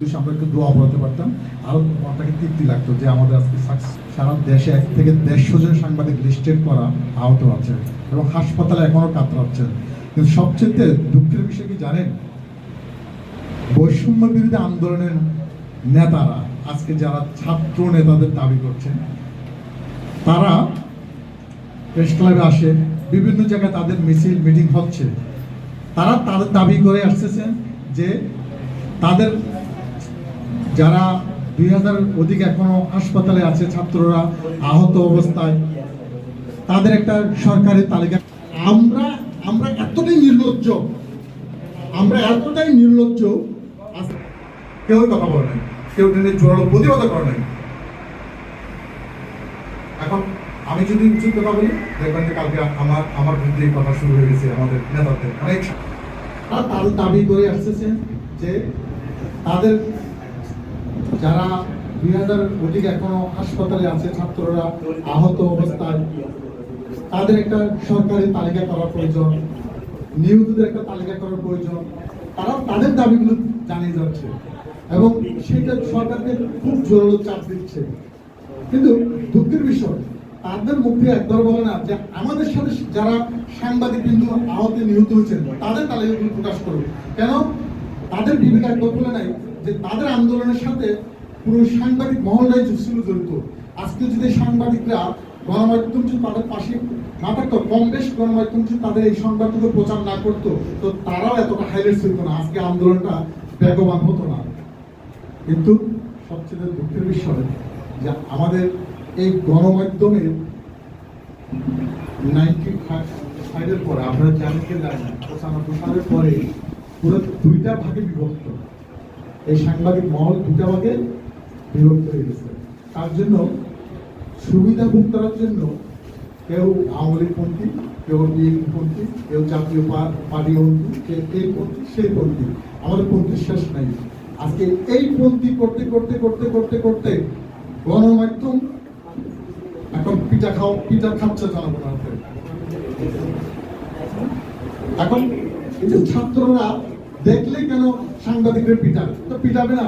যদি দোয়া পড়াতে পারতাম। আরও মনটাকে তৃপ্তি লাগতো যে আমাদের আজকে সারা দেশে এক থেকে দেড়শো জন সাংবাদিক লিস্টেড করা আহত আছে এবং হাসপাতালে এখনও কাতরাচ্ছে কিন্তু সবচেয়ে দুঃখের বিষয় কি জানেন? বৈষম্য বিরোধী আন্দোলনের নেতারা, আজকে যারা ছাত্র নেতাদের দাবি করছেন, তারা প্রেস ক্লাবে আসে, বিভিন্ন জায়গায় তাদের মিছিল মিটিং হচ্ছে। তারা তাদের দাবি করে আসতেছেন যে তাদের যারা দুই হাজার অধিক এখনও হাসপাতালে আছে, ছাত্ররা আহত অবস্থায়, তাদের একটা সরকারি তালিকা। আমরা আমরা এতটাই নির্লজ্জ, আমরা এতটাই নির্লজ্জ কেউ কথা বলে নাই, কেউ ট্রেনে জোরালো প্রতিবাদ করে নাই। এখন আমি যদি উচিত কথা বলি, দেখবেন যে কালকে আমার আমার বিরুদ্ধে কথা শুরু হয়ে গেছে আমাদের নেতাদের। অনেক তাদের দাবি করে আসতেছেন যে তাদের যারা দুই হাজার অধিক এখনও হাসপাতালে আছে, ছাত্ররা আহত অবস্থায়, তাদের একটা সরকারি তালিকা করা প্রয়োজন নিহতদের একটা তালিকা করার প্রয়োজন তারা তাদের দাবিগুলো জানিয়ে যাচ্ছে এবং সেটা সরকারকে খুব জোরালো চাপ দিচ্ছে। কিন্তু দুঃখের বিষয়, তাদের মুখে একবার বলে না যে আমাদের সাথে যারা সাংবাদিক কিন্তু আহত নিহত হয়েছেন, তাদের তালিকাগুলো প্রকাশ করুন। কেন? তাদের বিবেক একবার বলে নাই যে তাদের আন্দোলনের সাথে পুরো সাংবাদিক মহলটাই ছিল জড়িত। আজকে যদি সাংবাদিকরা গণমাধ্যম যদি তাদের পাশে না থাকতো, কম বেশ গণমাধ্যম যদি তাদের এই সংবাদটুকু প্রচার না করতো, তো তারাও এতটা হাইলাইট হতো না। আজকে আন্দোলনটা বেগবান হতো না। কিন্তু সবচেয়ে দুঃখের বিষয় যে আমাদের এই গণমাধ্যমের নাইনটি ফাইভের পরে, আপনারা জানেন পঁচানব্বই সালের পরে পুরো দুইটা ভাগে বিভক্ত। এই সাংবাদিক মহল দুইটা ভাগে বিভক্ত হয়ে গেছে। তার জন্য সুবিধা ভোগ করার জন্য কেউ আওয়ামী লীগ পন্থী, কেউ বিএনপি পন্থী, কেউ জাতীয় পা- পার্টি পন্থী কেউ এই পন্থী সেই পন্থী। আমাদের পন্থীর শেষ নাই। আজকে এই পন্থী করতে করতে করতে করতে করতে গণমাধ্যম এখন পিঠা খাও, পিঠা খাচ্ছে জনগণের এখন এই যে ছাত্ররা দেখলে কেন সাংবাদিকদের পিটাবে? তো পিটাবে না।